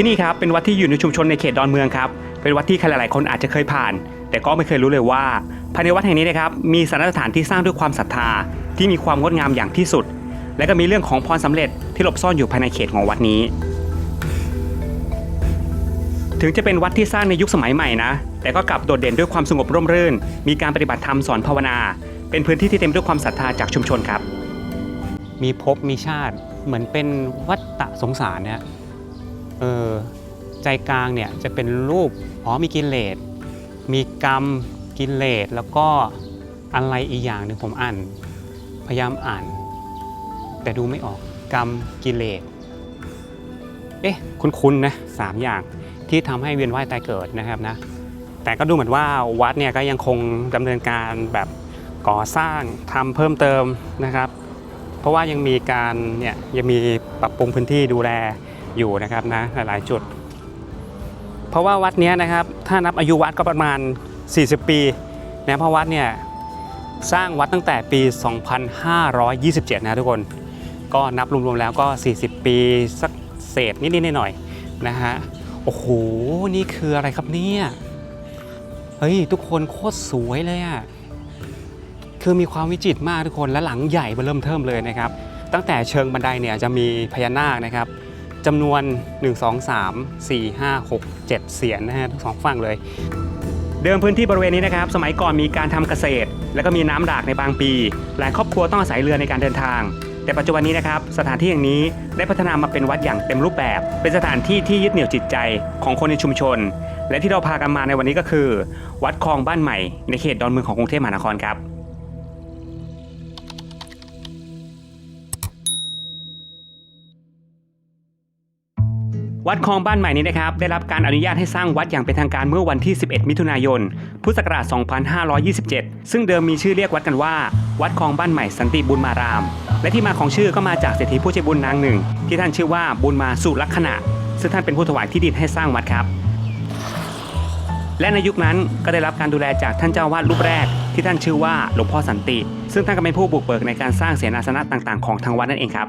ที่นี่ครับเป็นวัดที่อยู่ในชุมชนในเขตดอนเมืองครับเป็นวัดที่ใครหลายๆ คนอาจจะเคยผ่าน แต่ก็ไม่เคยรู้เลยว่าภายในวัดแห่งนี้นะครับมีสถานสถานที่สร้างด้วยความศรัทธา ที่มีความงดงามอย่างที่สุด และก็มีเรื่องของพรสำเร็จที่หลบซ่อนอยู่ภายในเขตของวัดนี้ ถึงจะเป็นวัดที่สร้างในยุคสมัยใหม่นะ แต่ก็กลับโดดเด่นด้วยความสงบร่มรื่น มีการปฏิบัติธรรมสอนภาวนา เป็นพื้นที่ที่เต็มด้วยความศรัทธาจากชุมชนครับ มีภพมีชาติเหมือนเป็นวัฏฏะสงสารเนี่ย เออใจกลางเนี่ยจะเป็นรูปอ๋อมีกิเลสมีกรรมกิเลสแล้วก็อะไรอีกอย่างหนึ่งผมอ่าน พยายามอ่าน แต่ดูไม่ออกกรรมกิเลสเอ๊ะคุ้นๆนะสามอย่างที่ทำให้เวียนว่ายตายเกิดนะครับนะแต่ก็ดูเหมือนว่าวัดเนี่ยก็ยังคงดำเนินการแบบก่อสร้างทำเพิ่มเติมนะครับ เพราะว่ายังมีการเนี่ยยังมีปรับปรุงพื้นที่ดูแล อยู่นะครับนะหลายๆจุด เพราะว่าวัดนี้นะครับถ้านับอายุวัดก็ประมาณ 40 ปีนะเพราะวัดเนี่ยสร้างวัดตั้งแต่ปี 2527 นะทุกคน ก็นับรวมๆแล้วก็ 40 ปีสักเศษนิดๆหน่อยๆนะฮะโอ้โหนี่คืออะไรครับเนี่ยเฮ้ยทุกคนโคตรสวยเลยอะคือมีความวิจิตรมากทุกคนและหลังใหญ่เบอเริ่มเทิมเลยนะครับ ตั้งแต่เชิงบันไดเนี่ยจะมีพญานาคนะครับ จำนวน 1 2 3 4 5 6 7 เสียนนะฮะทั้งสองฝั่งเลย เดิมพื้นที่บริเวณนี้นะครับ สมัยก่อนมีการทำเกษตร แล้วก็มีน้ำดากในบางปี หลายครอบครัวต้องอาศัยเรือในการเดินทาง แต่ปัจจุบันนี้นะครับสถานที่แห่งนี้ได้พัฒนามาเป็นวัดอย่างเต็มรูปแบบ เป็นสถานที่ที่ยึดเหนี่ยวจิตใจของคนในชุมชน และที่เราพากันมาในวันนี้ก็คือ วัดคลองบ้านใหม่ในเขตดอนเมืองของกรุงเทพมหานครครับ วัดคลองบ้านใหม่นี้นะครับได้รับการอนุญาตให้สร้างวัดอย่างเป็นทางการเมื่อวันที่ 11 มิถุนายน พุทธศักราช 2527 ซึ่งเดิมมีชื่อเรียกวัดกันว่า วัดคลองบ้านใหม่สันติบุญมาราม และที่มาของชื่อก็มาจากเศรษฐีผู้ใจบุญนางหนึ่ง ที่ท่านชื่อว่าบุญมาสุลักษณะ ซึ่งท่านเป็นผู้ถวายที่ดินให้สร้างวัดครับ และในยุคนั้นก็ได้รับการดูแลจากท่านเจ้าวาดรูปแรก ที่ท่านชื่อว่าหลวงพ่อสันติ ซึ่งท่านก็เป็นผู้บุกเบิกในการสร้างเสนาสนะต่าง ๆ ของทางวัดนั่นเองครับ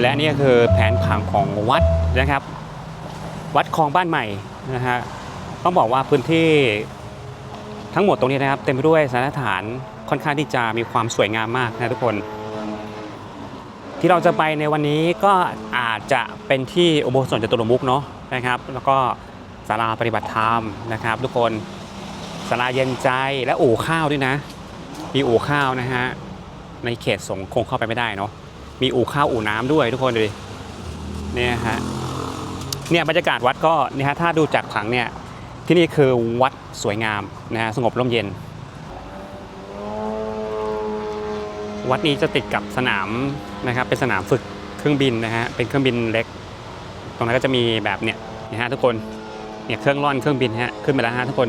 และนี่ก็คือแผนผังของวัดนะครับ วัดคลองบ้านใหม่นะฮะต้องบอกว่าพื้นที่ทั้งหมดตรงนี้นะครับ เต็มไปด้วยสถานสถานค่อนข้างที่จะมีความสวยงามมากนะทุกคน ที่เราจะไปในวันนี้ก็อาจจะเป็นที่อุโบสถจตุรมุกเนาะนะครับ แล้วก็ศาลาปฏิบัติธรรมนะครับ ทุกคนศาลาเย็นใจและอู่ข้าวด้วยนะ มีอู่ข้าวนะฮะในเขตสงฆ์คงเข้าไปไม่ได้เนาะ มีอู่ข้าวอู่น้ำด้วยทุกคนดูดิเนี่ยฮะเนี่ยบรรยากาศวัดก็เนี่ยฮะถ้าดูจากผังเนี่ยที่นี่คือวัดสวยงามนะฮะสงบร่มเย็น วัดนี้จะติดกับสนามนะครับเป็นสนามฝึกเครื่องบินนะฮะเป็นเครื่องบินเล็ก ตรงนั้นก็จะมีแบบเนี่ยนะฮะทุกคนเนี่ยเครื่องร่อนเครื่องบินฮะขึ้นไปแล้วฮะทุกคน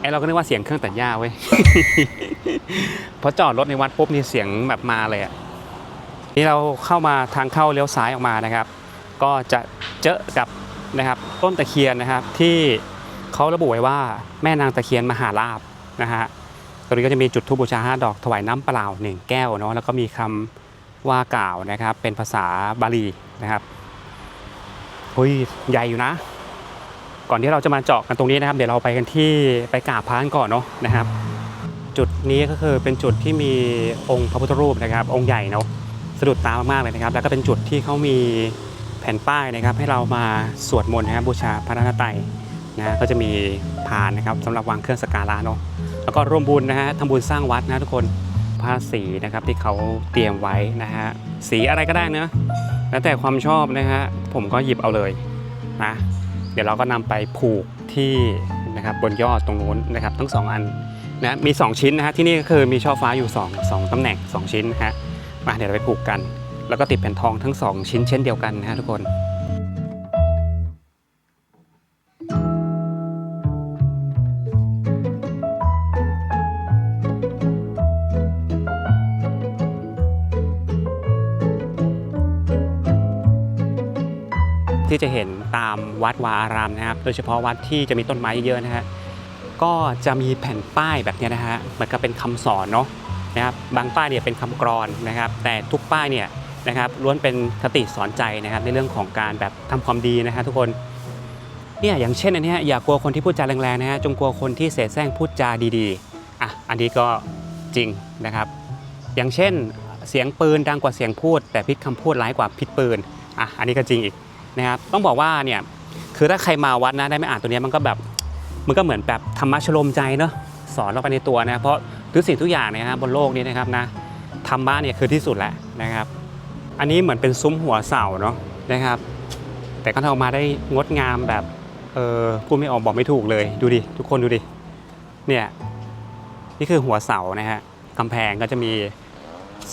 ไอเราก็นึกว่าเสียงเครื่องตัดหญ้าเว้ยพอจอดรถในวัดปุ๊บนี่เสียงแบบมาเลยอะ นี่เราเข้ามาทางเข้าเลี้ยวซ้ายออกมานะครับ ก็จะเจอกับนะครับต้นตะเคียนนะครับที่เขาระบุไว้ว่าแม่นางตะเคียนมหาลาบนะฮะตรงนี้ก็จะมีจุดธูปบูชาห้าดอกถวายน้ำเปล่าหนึ่งแก้วเนาะแล้วก็มีคำว่ากล่าวนะครับ เป็นภาษาบาลีนะครับเฮ้ยใหญ่อยู่นะ ก่อนที่เราจะมาเจาะกันตรงนี้นะครับ เดี๋ยวเราไปกันที่ไปกราบพระกันก่อนเนาะนะครับ จุดนี้ก็คือเป็นจุดที่มีองค์พระพุทธรูปนะครับ องค์ใหญ่เนาะ สะดุดตามากๆเลยนะครับ แล้วก็เป็นจุดที่เขามีแผ่นป้ายนะครับ ให้เรามาสวดมนต์นะครับบูชาพระรัตนตรัยนะก็จะมีพานนะครับสำหรับวางเครื่องสการะเนาะแล้วก็ร่วมบุญนะฮะทำบุญสร้างวัดนะทุกคนผ้าสีนะครับที่เขาเตรียมไว้นะฮะสีอะไรก็ได้เนะแล้วแต่ความชอบนะฮะผมก็หยิบเอาเลยนะเดี๋ยวเราก็นำไปผูกที่นะครับบนยอดตรงนู้นนะครับทั้งสองอันนะมี 2 ชิ้นนะฮะที่นี่ก็คือมีช่อฟ้าอยู่ 2 2ตำแหน่ง 2 ชิ้นนะฮะ มาเดี๋ยวเราไปผูกกัน แล้วก็ติดแผ่นทองทั้ง 2 ชิ้นเช่นเดียวกันนะฮะทุกคนที่จะเห็นตามวัดวาอารามนะครับ โดยเฉพาะวัดที่จะมีต้นไม้เยอะๆนะฮะ ก็จะมีแผ่นป้ายแบบนี้นะฮะ เหมือนกับเป็นคำสอนเนาะ นะครับบางป้ายเนี่ยเป็นคำกรอนนะครับ แต่ทุกป้ายเนี่ยนะครับล้วนเป็นคติสอนใจนะครับในเรื่องของการแบบทำความดีนะฮะทุกคนเนี่ยอย่างเช่นอันนี้อย่ากลัวคนที่พูดจาแรงๆนะฮะจงกลัวคนที่เสแสร้งพูดจาดีๆอะอันนี้ก็จริงนะครับ อย่างเช่นเสียงปืนดังกว่าเสียงพูด แต่พิษคำพูดร้ายกว่าพิษปืนอะอันนี้ก็จริงอีกนะครับต้องบอกว่าเนี่ยคือถ้าใครมาวัดนะได้ไม่อ่านตัวเนี้ยมันก็แบบมันก็เหมือนแบบธรรมะชโลมใจเนาะ สอนเราไปในตัวนะเพราะทุกสิ่งทุกอย่างนะครับบนโลกนี้นะครับนะธรรมะเนี่ยคือที่สุดแล้วนะครับ อันนี้เหมือนเป็นซุ้มหัวเสาเนาะนะครับ แต่ก็ทำออกมาได้งดงามแบบเออพูดไม่ออกบอกไม่ถูกเลยดูดิทุกคนดูดิเนี่ยนี่คือหัวเสานะฮะกำแพงก็จะมี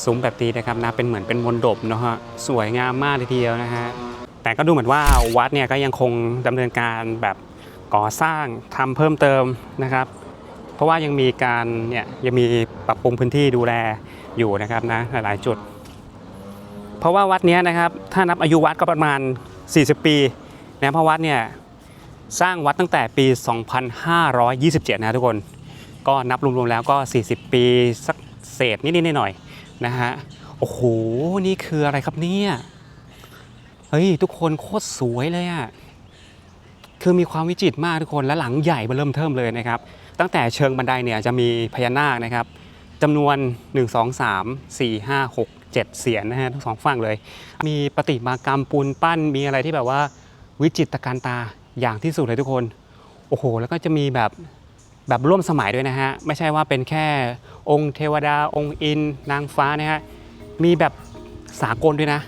ซุ้มแบบนี้นะครับนะเป็นเหมือนเป็นมนดบเนาะฮะสวยงามมากทีเดียวนะฮะแต่ก็ดูเหมือนว่าวัดเนี่ยก็ยังคงดำเนินการแบบก่อสร้างทำเพิ่มเติมนะครับ เพราะว่ายังมีการเนี่ยยังมีปรับปรุงพื้นที่ดูแลอยู่นะครับนะหลายๆจุด เพราะว่าวัดนี้นะครับถ้านับอายุวัดก็ประมาณ 40 ปีนะเพราะวัดเนี่ยสร้างวัดตั้งแต่ปี 2527 นะทุกคน ก็นับรวมๆแล้วก็ 40 ปีสักเศษนิดๆหน่อยๆนะฮะโอ้โหนี่คืออะไรครับเนี่ยเฮ้ยทุกคนโคตรสวยเลยอะคือมีความวิจิตรมากทุกคนและหลังใหญ่เบอเริ่มเทิมเลยนะครับ ตั้งแต่เชิงบันไดเนี่ยจะมีพญานาคนะครับจำนวน 1 2 3 4 5 6 7 เสียนนะฮะทั้งสองฝั่งเลย มีประติมากรรมปูนปั้นมีอะไรที่แบบว่าวิจิตรการตาอย่างที่สุดเลยทุกคน โอ้โห แล้วก็จะมีแบบแบบร่วมสมัยด้วยนะฮะ ไม่ใช่ว่าเป็นแค่องค์เทวดาองค์อิน นางฟ้านะฮะ มีแบบสากลด้วยนะ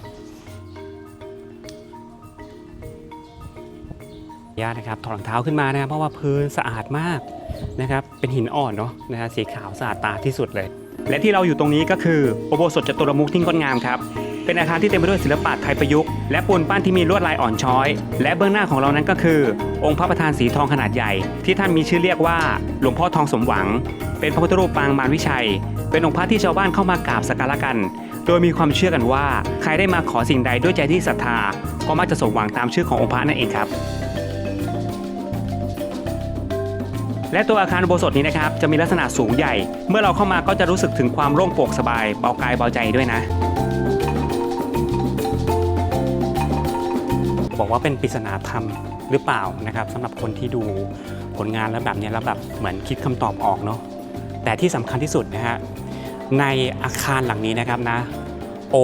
ญาตนะครับถอดรองเท้าขึ้นมานะครับเพราะว่าพื้นสะอาดมากนะครับเป็นหินอ่อนเนาะนะฮะสีขาวสะอาดตาที่สุดเลย และที่เราอยู่ตรงนี้ก็คืออุโบสถจตุรมุขที่งดงามครับเป็นอาคารที่เต็มไปด้วยศิลปะไทยประยุกต์และปูนปั้นที่มีลวดลายอ่อนช้อย และเบื้องหน้าของเรานั้นก็คือ องค์พระประธานสีทองขนาดใหญ่ ที่ท่านมีชื่อเรียกว่าหลวงพ่อทองสมหวัง เป็นพระพุทธรูปปางมารวิชัย เป็นองค์พระที่ชาวบ้านเข้ามากราบสักการะกัน โดยมีความเชื่อกันว่า ใครได้มาขอสิ่งใดด้วยใจที่ศรัทธาก็มักจะสมหวังตามชื่อขององค์พระนั่นเองครับ และตัวอาคารอุโบสถนี้นะครับจะมีลักษณะสูงใหญ่ เมื่อเราเข้ามาก็จะรู้สึกถึงความโล่งโปร่งสบายเบากายเบาใจด้วยนะบอกว่าเป็นปริศนาธรรมหรือเปล่านะครับสำหรับคนที่ดูผลงานแล้วแบบนี้แล้วแบบเหมือนคิดคำตอบออกเนาะแต่ที่สำคัญที่สุดนะฮะในอาคารหลังนี้นะครับนะโอ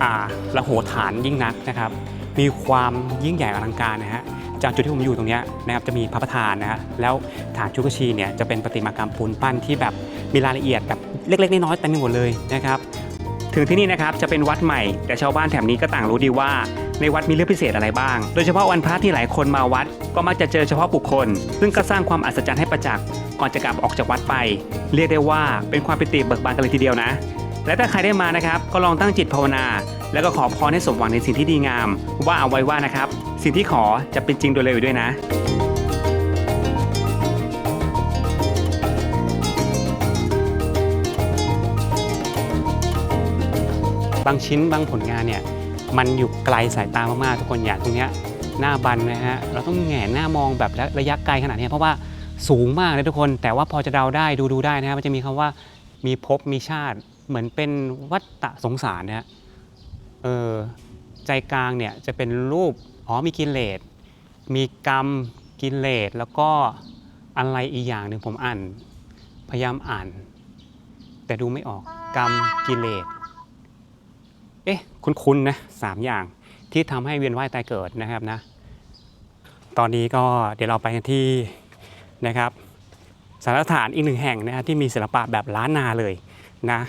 อาระโหฐานยิ่งนักนะครับ มีความยิ่งใหญ่อลังการนะฮะ จากจุดที่ผมอยู่ตรงนี้นะครับจะมีพระประธานนะฮะแล้วฐานชุกชีเนี่ยจะเป็นประติมากรรมปูนปั้นที่แบบมีรายละเอียดแบบเล็กๆน้อยๆเต็มไปหมดเลยนะครับถึงที่นี่นะครับจะเป็นวัดใหม่แต่ชาวบ้านแถบนี้ก็ต่างรู้ดีว่า ในวัดมีเรื่องพิเศษอะไรบ้าง โดยเฉพาะวันพระที่หลายคนมาวัด ก็มักจะเจอเฉพาะบุคคล ซึ่งก็สร้างความอัศจรรย์ให้ประจักษ์ก่อนจะกลับออกจากวัดไป เรียกได้ว่าเป็นความปิติเบิกบานกันเลยทีเดียวนะ และถ้าใครได้มานะครับก็ลองตั้งจิตภาวนา แล้วก็ขอพรให้สมหวังในสิ่งที่ดีงาม ว่าเอาไว้ว่านะครับ สิ่งที่ขอจะเป็นจริงโดยเร็วด้วยนะบางชิ้นบางผลงานเนี่ยมันอยู่ไกลสายตามากๆทุกคนอย่างตรงเนี้ยหน้าบันนะฮะเราต้องแหงหน้ามองแบบระยะไกลขนาดเนี้ยเพราะว่าสูงมากเลยทุกคน แต่ว่าพอจะเดาได้ดูดูได้นะฮะมันจะมีคำว่ามีภพมีชาติ เหมือนเป็นวัฏฏะสงสารเนะฮะเออใจกลางเนี่ยจะเป็นรูปอ๋อมีกิเลสมีกรรมกิเลสแล้วก็อะไรอีกอย่างหนึ่งผมอ่านพยายามอ่าน แต่ดูไม่ออกกรรมกิเลสเอ๊ะคุ้นๆนะสามอย่างที่ทำให้เวียนว่ายตายเกิดนะครับนะ ตอนนี้ก็เดี๋ยวเราไปกันที่นะครับสถานสถานอีกหนึ่งแห่งนะที่มีศิลปะแบบล้านนาเลยนะ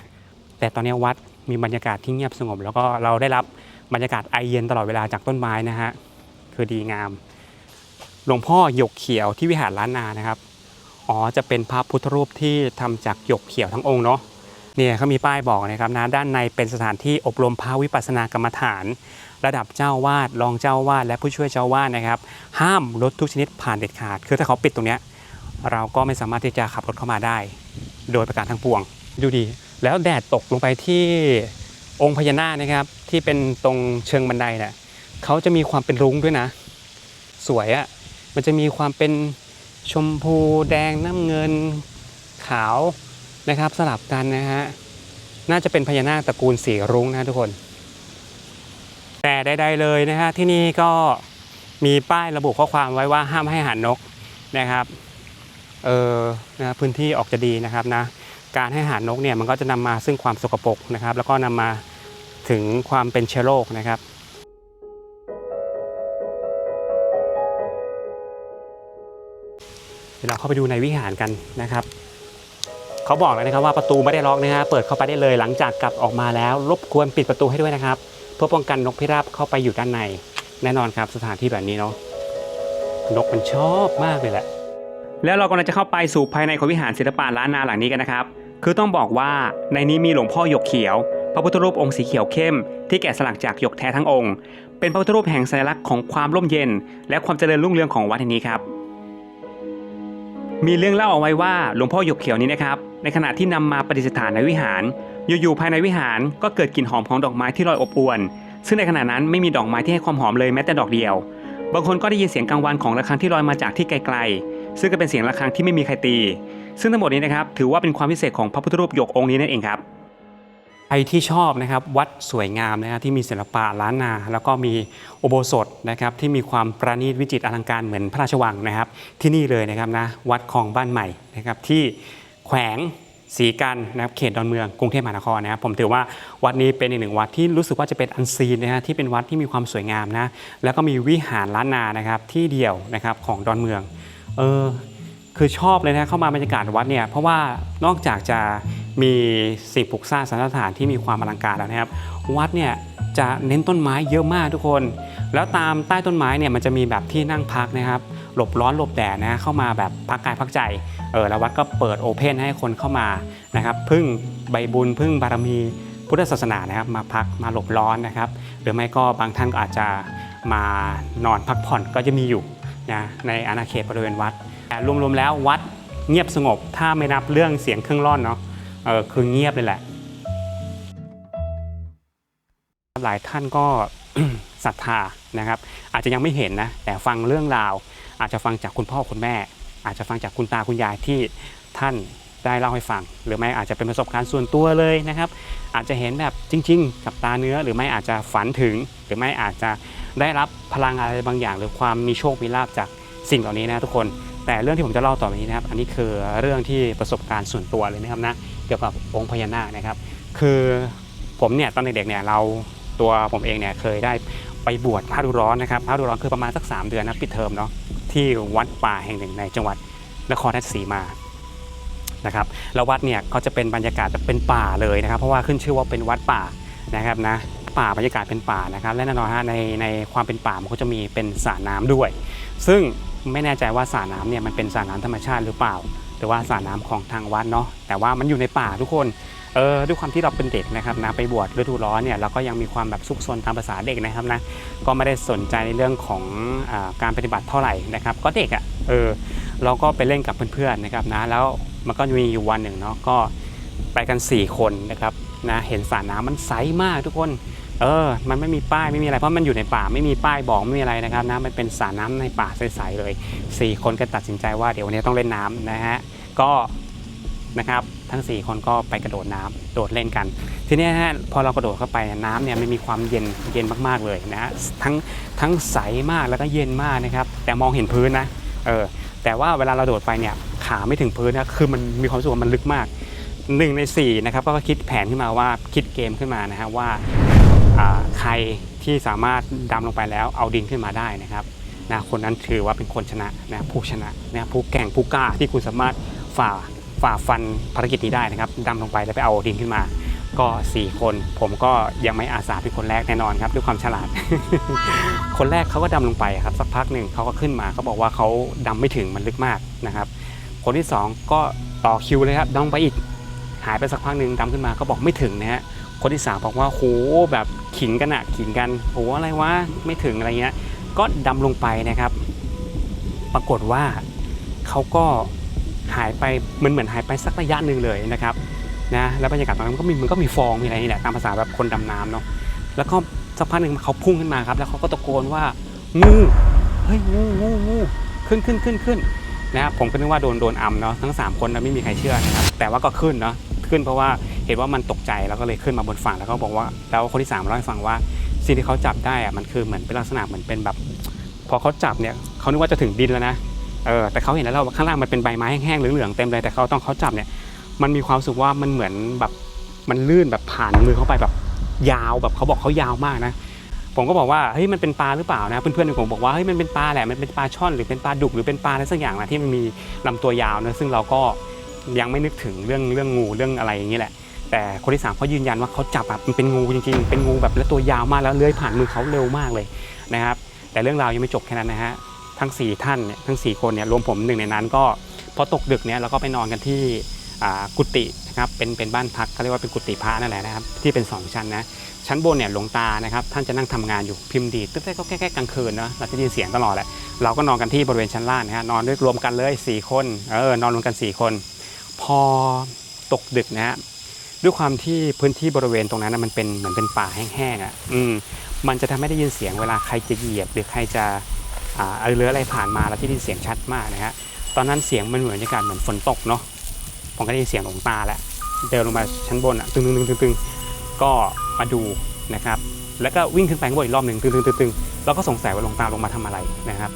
แต่ตอนนี้วัดมีบรรยากาศที่เงียบสงบ แล้วก็เราได้รับบรรยากาศไอเย็นตลอดเวลาจากต้นไม้นะฮะคือดีงาม หลวงพ่อหยกเขียวที่วิหารล้านนานะครับอ๋อจะเป็นพระพุทธรูปที่ทำจากหยกเขียวทั้งองค์เนาะเนี่ยเขามีป้ายบอกนะครับนะด้านในเป็นสถานที่อบรมพระวิปัสสนากรรมฐาน ระดับเจ้าวาดรองเจ้าวาดและผู้ช่วยเจ้าวาดนะครับ ห้ามรถทุกชนิดผ่านเด็ดขาด คือถ้าเขาปิดตรงเนี้ยเราก็ไม่สามารถที่จะขับรถเข้ามาได้ โดยประการทั้งปวง ดูดี แล้วแดดตกลงไปที่องค์พญานาคนะครับ ที่เป็นตรงเชิงบันไดเนี่ยเขาจะมีความเป็นรุ้งด้วยนะ สวยอะ่ะมันจะมีความเป็นชมพูแดงน้ำเงินขาวนะครับสลับกันนะฮะน่าจะเป็นพญานาคตระกูลสีรุ้งนะทุกคน แต่ใดๆเลยนะฮะที่นี่ก็มีป้ายระบุข้อความไว้ว่าห้ามให้หารนกนะครับเออนะพื้นที่ออกจะดีนะครับนะ การให้อาหารนกเนี่ยมันก็จะนำมาซึ่งความสกปรกนะครับ แล้วก็นำมาถึงความเป็นเชื้อโรคนะครับเดี๋ยวเราเข้าไปดูในวิหารกันนะครับเขาบอกเลยนะครับว่าประตูไม่ได้ล็อกนะฮะเปิดเข้าไปได้เลยหลังจากกลับออกมาแล้ว รบกวนปิดประตูให้ด้วยนะครับ เพื่อป้องกันนกพิราบเข้าไปอยู่ด้านในแน่นอนครับสถานที่แบบนี้เนาะนกมันชอบมากเลยแหละแล้วเรากำลังจะเข้าไปสู่ภายในของวิหารศิลปะล้านนาหลังนี้กันนะครับ คือต้องบอกว่าในนี้มีหลวงพ่อหยกเขียว พระพุทธรูปองค์สีเขียวเข้ม ที่แกะสลักจากหยกแท้ทั้งองค์ เป็นพระพุทธรูปแห่งสัญลักษณ์ของความร่มเย็น และความเจริญรุ่งเรืองของวัดแห่งนี้ครับมีเรื่องเล่าเอาไว้ว่าหลวงพ่อหยกเขียวนี้นะครับ ในขณะที่นำมาประดิษฐานในวิหาร อยู่ๆภายในวิหารก็เกิดกลิ่นหอมของดอกไม้ที่ลอยอบอวลซึ่งในขณะนั้นไม่มีดอกไม้ที่ให้ความหอมเลยแม้แต่ดอกเดียว บางคนก็ได้ยินเสียงกังวานของระฆังที่ลอยมาจากที่ไกลๆ ซึ่งก็เป็นเสียงระฆังที่ไม่มีใครตี ซึ่งทั้งหมดนี้นะครับถือว่าเป็นความพิเศษของพระพุทธรูปหยกองค์นี้นั่นเองครับใครที่ชอบนะครับวัดสวยงามนะครับที่มีศิลปะล้านนา แล้วก็มีอุโบสถนะครับที่มีความประณีตวิจิตรอลังการเหมือนพระราชวังนะครับ ที่นี่เลยนะครับนะวัดคลองบ้านใหม่นะครับที่แขวงศรีกันนะครับเขตดอนเมืองกรุงเทพมหานครนะครับผมถือว่าวัดนี้เป็นอีกหนึ่งวัดที่รู้สึกว่าจะเป็นอันซีนนะฮะที่เป็นวัดที่มีความสวยงามนะแล้วก็มีวิหารล้านนานะครับที่เดียวนะครับของดอนเมืองเออ คือชอบเลยนะเข้ามาบรรยากาศวัดเนี่ยเพราะว่านอกจากจะมีสิ่งปลูกสร้างสถานที่มีความอลังการแล้วนะครับวัดเนี่ยจะเน้นต้นไม้เยอะมากทุกคน แล้วตามใต้ต้นไม้เนี่ยมันจะมีแบบที่นั่งพักนะครับหลบร้อนหลบแดดนะเข้ามาแบบพักกายพักใจเออแล้ววัดก็เปิดโอเพนให้คนเข้ามานะครับพึ่งใบบุญพึ่งบารมีพุทธศาสนานะครับมาพักมาหลบร้อนนะครับหรือไม่ก็บางท่านก็อาจจะมานอนพักผ่อนก็จะมีอยู่นะในอาณาเขตบริเวณวัด รวมๆแล้ววัดเงียบสงบ ถ้าไม่นับเรื่องเสียงเครื่องร่อนเนาะเออคือเงียบเลยแหละ หลายท่านก็ศรัทธานะครับ อาจจะยังไม่เห็นนะแต่ฟังเรื่องราว อาจจะฟังจากคุณพ่อคุณแม่ อาจจะฟังจากคุณตาคุณยายที่ท่านได้เล่าให้ฟัง หรือไม่อาจจะเป็นประสบการณ์ส่วนตัวเลยนะครับ อาจจะเห็นแบบจริง ๆ กับตาเนื้อ หรือไม่อาจจะฝันถึง หรือไม่อาจจะได้รับพลังอะไรบางอย่าง หรือความมีโชคมีลาภจากสิ่งเหล่านี้นะทุกคน แต่เรื่องที่ผมจะเล่าต่อไปนี้นะครับ อันนี้คือเรื่องที่ประสบการณ์ส่วนตัวเลยนะครับนะเกี่ยวกับองค์พญานาคนะครับ คือผมเนี่ยตอนเด็กๆเนี่ยเราตัวผมเองเนี่ยเคยได้ไปบวชพระดูร้อนนะครับพระดูร้อนคือประมาณสัก 3 เดือนนะปิดเทอมเนาะที่วัดป่าแห่งหนึ่งในจังหวัดนครราชสีมานะครับแล้ววัดเนี่ยก็จะเป็นบรรยากาศจะเป็นป่าเลยนะครับ เพราะว่าขึ้นชื่อว่าเป็นวัดป่านะครับนะป่าบรรยากาศเป็นป่านะครับ และแน่นอนฮะในในความเป็นป่ามันก็จะมีเป็นสระน้ำด้วย ซึ่ง ไม่แน่ใจว่าสระน้ำเนี่ยมันเป็นสระน้ำธรรมชาติหรือเปล่า หรือว่าสระน้ำของทางวัดเนาะแต่ว่ามันอยู่ในป่าทุกคนเออด้วยความที่เราเป็นเด็กนะครับนะไปบวชฤดูร้อนเนี่ยเราก็ยังมีความแบบซุกซนตามภาษาเด็กนะครับนะก็ไม่ได้สนใจในเรื่องของอการปฏิบัติเท่าไหร่นะครับ ก็เด็กอะ่ะเออเราก็ไปเล่นกับเพื่อนๆนะครับนะแล้วมันก็มีอยู่วันหนึ่งเนาะก็ไปกัน 4 คนนะครับนะเห็นสระน้ำมันใสมากทุกคน เออ มันไม่มีป้ายไม่มีอะไรเพราะมันอยู่ในป่าไม่มีป้ายบอกไม่มีอะไรนะครับนะมันเป็นสระน้ำในป่าใสๆเลย 4 คนก็ตัดสินใจว่าเดี๋ยววันนี้ต้องเล่นน้ำนะฮะก็นะครับทั้ง 4 คนก็ไปกระโดดน้ำโดดเล่นกัน ทีนี้ฮะพอเรากระโดดเข้าไปน้ำเนี่ยมันมีความเย็นเย็นมากๆเลยนะฮะทั้งทั้งใสมากแล้วก็เย็นมากนะครับ แต่มองเห็นพื้นนะเออแต่ว่าเวลาเราโดดไปเนี่ยขาไม่ถึงพื้นนะคือมันมีความรู้สึกว่ามันลึกมากหนึ่งในสี่นะครับก็คิดแผนขึ้นมาว่าคิดเกมขึ้นมานะฮะว่า ใครที่สามารถดำลงไปแล้วเอาดินขึ้นมาได้นะครับนะคนนั้นถือว่าเป็นคนชนะนะผู้ชนะนะผู้แก่งผู้กล้าที่คุณสามารถฝ่าฝ่าฟันภารกิจนี้ได้นะครับดำลงไปแล้วไปเอาดินขึ้นมา ก็ 4 คน ผมก็ยังไม่อาสาเป็นคนแรกแน่นอนครับด้วยความฉลาด คนแรกเขาก็ดำลงไปครับสักพักหนึ่งเขาก็ขึ้นมาเขาบอกว่าเขาดำไม่ถึงมันลึกมากนะครับ คนที่สองก็ต่อคิวเลยครับดำลงไปอีกหายไปสักพักหนึ่งดำขึ้นมาก็บอกไม่ถึงนะฮะ คนที่สามบอกว่าโหแบบขิงกันอะขิงกันโหอะไรวะไม่ถึงอะไรเงี้ยก็ดำลงไปนะครับ ปรากฏว่าเขาก็หายไปมันเหมือนหายไปสักระยะหนึ่งเลยนะครับนะแล้วบรรยากาศตอนนั้นก็มีมันก็มีฟองมีอะไรนี่แหละตามภาษาแบบคนดำน้ำเนาะแล้วก็สักพักหนึ่งเขาพุ่งขึ้นมาครับ แล้วเขาก็ตะโกนว่างูเฮ้ยงูงูงูขึ้นขึ้นขึ้นขึ้นนะครับผมก็นึกว่าโดนโดนอัมเนาะทั้ง 3 คนนะไม่มีใครเชื่อนะครับแต่ว่าก็ขึ้นเนาะ ขึ้น เพราะว่าเห็นว่ามันตกใจแล้วก็เลยขึ้นมาบนฝั่งแล้วก็บอกว่าแล้วคนที่3เล่าให้ฟังว่าสิ่งที่เขาจับได้อะมันคือเหมือนเป็นลักษณะเหมือนเป็นแบบ พอเขาจับเนี่ยเขานึกว่าจะถึงดินแล้วนะเออแต่เขาเห็นแล้วว่าข้างล่างมันเป็นใบไม้แห้งๆเหลืองๆเต็มเลยแต่เขาต้องเขาจับเนี่ยมันมีความสึกว่ามันเหมือนแบบมันลื่นแบบผ่านมือเขาไปแบบยาวแบบเขาบอกเขายาวมากนะผมก็บอกว่าเฮ้ยมันเป็นปลาหรือเปล่านะเพื่อนๆในกลุ่มบอกว่าเฮ้ยมันเป็นปลาแหละมันเป็นปลาช่อนหรือเป็นปลาดุกหรือเป็นปลาอะไรสักอย่างนะที่มันมีลำตัวยาวนะซึ่งเราก็ ยังไม่นึกถึงเรื่องเรื่องงูเรื่องอะไรอย่างนี้แหละ แต่คนที่สามเขายืนยันว่าเขาจับแบบมันเป็นงูจริงๆ เป็นงูแบบและตัวยาวมากแล้วเลื้อยผ่านมือเขาเร็วมากเลยนะครับ แต่เรื่องราวยังไม่จบแค่นั้นนะฮะทั้ง 4 ท่านเนี่ยทั้ง 4 คนเนี่ยรวมผมหนึ่งในนั้นก็พอตกดึกเนี่ยเราก็ไปนอนกันที่กุฏินะครับเป็นเป็นบ้านพักเขาเรียกว่าเป็นกุฏิพระนั่นแหละนะครับที่เป็น 2 ชั้นนะชั้นบนเนี่ยหลวงตานะครับท่านจะนั่งทำงานอยู่พิมพ์ดีตึ๊ดๆก็แค่แค่กลางคืนเนาะเราจะได้ยินเสียงตลอดแหละเราก็นอนกันที่บริเวณชั้นล่างนะฮะนอนด้วยรวมกันเลย 4 คนเออนอนรวมกัน 4 คน พอตกดึกนะฮะด้วยความที่พื้นที่บริเวณตรงนั้นนะมันเป็นเหมือนเป็นป่าแห้งๆอะอืมมันจะทำให้ได้ยินเสียงเวลาใครจะเหยียบ หรือใครจะอ่าเอาเรืออะไรผ่านมาแล้วที่ได้ยินเสียงชัดมากนะฮะตอนนั้นเสียงมันเหมือนบรรยากาศเหมือนฝนตกเนาะผมก็ได้ยินเสียงหลวงตาแหละเดินลงมาชั้นบนอะตึงตึงตึงตึงตึงก็มาดูนะครับ แล้วก็วิ่งขึ้นไปข้างบนอีกรอบหนึ่งตึงตึงตึงตึงเราก็สงสัยว่าหลวงตาลงมาทำอะไรนะครับ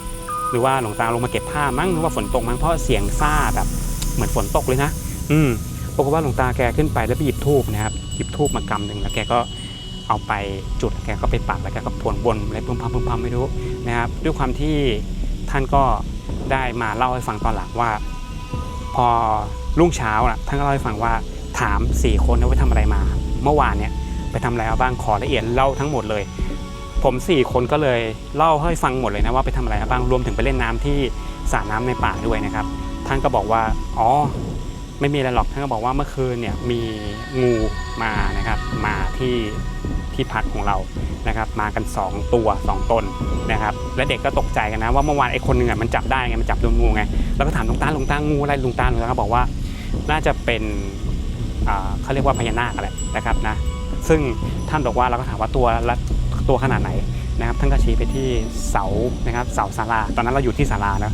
หรือว่าหลวงตาลงมาเก็บผ้ามั้งหรือว่าฝนตกมั้งเพราะเสียงซ่าแบบ เหมือนฝนตกเลยนะ อืมปรากฏว่าหลวงตาแกขึ้นไปแล้วไปหยิบทูบนะครับหยิบทูบมากำหนึ่งแล้วแกก็เอาไปจุดแกก็ไปปักแล้วแกก็พวนวนอะไรพุ่มพำพุ่มพำไม่รู้นะครับ ด้วยความที่ท่านก็ได้มาเล่าให้ฟังตอนหลังว่า พอรุ่งเช้าน่ะท่านก็เล่าให้ฟังว่าถามสี่คนว่าไปทำอะไรมา เมื่อวานเนี่ยไปทำอะไรมาบ้างขอละเอียดเล่าทั้งหมดเลย ผมสี่คนก็เลยเล่าให้ฟังหมดเลยนะว่าไปทำอะไรมาบ้างรวมถึงไปเล่นน้ำที่สระน้ำในป่าด้วยนะครับ ท่านก็บอกว่า อ๋อ ไม่มีอะไรหรอก ท่านก็บอกว่าเมื่อคืนเนี่ยมีงูมานะครับ มาที่ที่พักของเรา นะครับ มากัน 2 ตัว 2 ตนนะครับ และเด็กก็ตกใจกันนะว่าเมื่อวานไอ้คนหนึ่งมันจับได้ไง มันจับโดนงูไง แล้วก็ถามลวงตาลวงตางูอะไรลวงตาลวงตาก็บอกว่า น่าจะเป็นเขาเรียกว่าพญานาคอะไรนะครับนะ ซึ่งท่านบอกว่าเราก็ถามว่าตัวละตัวขนาดไหน นะครับท่านก็ชี้ไปที่เสานะครับเสาศาลา ตอนนั้นเราอยู่ที่ศาลานะ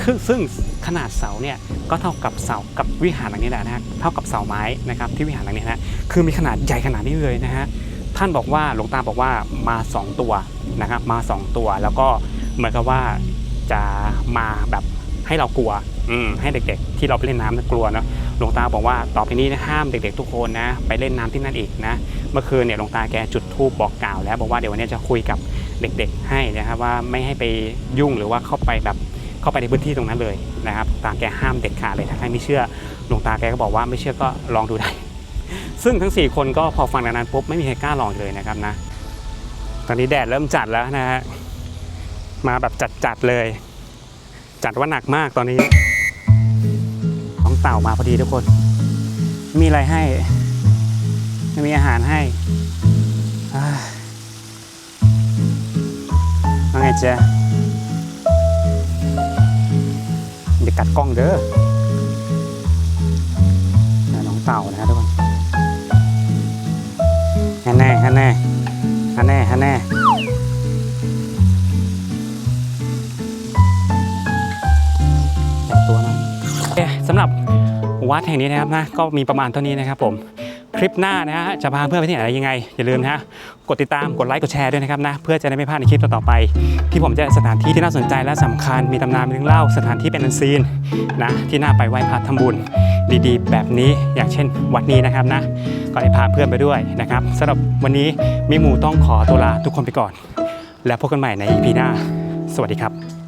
คือซึ่งขนาดเสาเนี่ยก็เท่ากับเสากับวิหารหลังนี้แหละนะเท่ากับเสาไม้นะครับที่วิหารหลังนี้นะคือมีขนาดใหญ่ขนาดนี้เลยนะฮะท่านบอกว่าหลวงตาบอกว่ามา 2 ตัวนะครับมา 2 ตัวแล้วก็เหมือนกับว่าจะมาแบบให้เรากลัวอืมให้เด็กๆ ที่เราไปเล่นน้ำนะกลัวเนาะหลวงตาบอกว่าต่อไปนี้นะห้ามเด็กๆทุกคนนะ ไปเล่นน้ำที่นั่นอีกนะ เมื่อคืนเนี่ยหลวงตาแกจุดธูปบอกกล่าวแล้วบอกว่าเดี๋ยววันนี้จะคุยกับ เด็กๆให้นะครับว่าไม่ให้ไปยุ่งหรือว่าเข้าไปแบบเข้าไปในพื้นที่ตรงนั้นเลยนะครับตาแกห้ามเด็ดขาดเลยถ้าใครไม่เชื่อหลวงตาแกก็บอกว่าไม่เชื่อก็ลองดูได้ ซึ่งทั้ง 4 คนก็พอฟังดังนั้นปุ๊บไม่มีใครกล้าลองเลยนะครับนะ ตอนนี้แดดเริ่มจัดแล้วนะฮะมาแบบจัดๆเลย จัดว่าหนักมากตอนนี้น้องเต่ามาพอดีทุกคน มีอะไรให้ไม่มีอาหารให้ อ่าว่าเจ๊อย่ากัดกล้องเด้อน้องเต่านะฮะทุกคนฮันแน่ฮันแน่ฮันแน่ฮันแน่แต่งตัวน่อยโอเคสำหรับวัดแห่งนี้นะครับนะก็มีประมาณเท่านี้นะครับผม คลิปหน้านะฮะจะพาเพื่อนไปที่ไหนอะไรยังไง อย่าลืมนะฮะกดติดตามกดไลค์กดแชร์ด้วยนะครับนะเพื่อจะได้ไม่พลาดในคลิปต่อๆไป ที่ผมจะสถานที่ที่น่าสนใจและสำคัญมีตำนานเรื่องเล่าสถานที่เป็นอันซีนนะที่น่าไปไหว้พระทำบุญดีๆ แบบนี้อย่างเช่น วัดนี้นะครับนะก็ได้พาเพื่อนไปด้วยนะครับสำหรับวันนี้มีหมูต้องขอตัวลาทุกคนไปก่อน แล้วพบกันใหม่ใน EP หน้า สวัสดีครับ